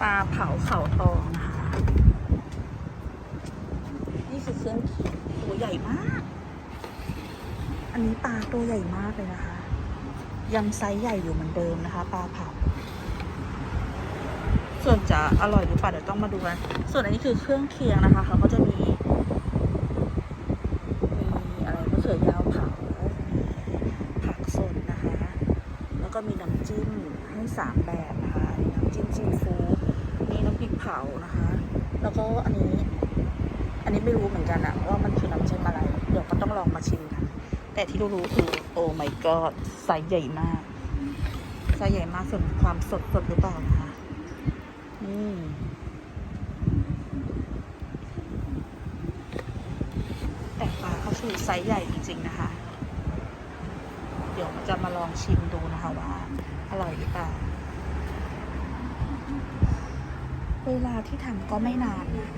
ปลาเผาเขาทองนะคะ นี่คือเครื่องเคียงตัวใหญ่มาก อันนี้ปลาตัวใหญ่มากเลยนะคะ ยังไซส์ใหญ่อยู่เหมือนเดิมนะคะ ปลาเผา ส่วนจะอร่อยหรือเปล่าเดี๋ยวต้องมาดูกัน ส่วนอันนี้คือเครื่องเคียงนะคะเขาก็จะมีมีอะไรมะเขือยาวเผาผักสดนะคะ แล้วก็มีน้ำจิ้มให้สามแบบนะคะอันนี้น้ำจิ้มซีฟู้ดมีน้ำพริกเผานะคะ แล้วก็อันนี้ อันนี้ไม่รู้เหมือนกันอะว่ามันคือน้ำจิ้มอะไร เดี๋ยวก็ต้องลองมาชิมกันแต่ที่รู้ๆคือโอ้ my god ไซส์ใหญ่มาก ไซส์ใหญ่มากส่วนความสดสดหรือเปล่านะคะนี่แต่ปลาเขาคือไซส์ใหญ่จริง ๆ นะคะ เดี๋ยวจะมาลองชิมดูนะคะว่า อร่อยหรือเปล่า เวลาที่ทำก็ไม่นานนะ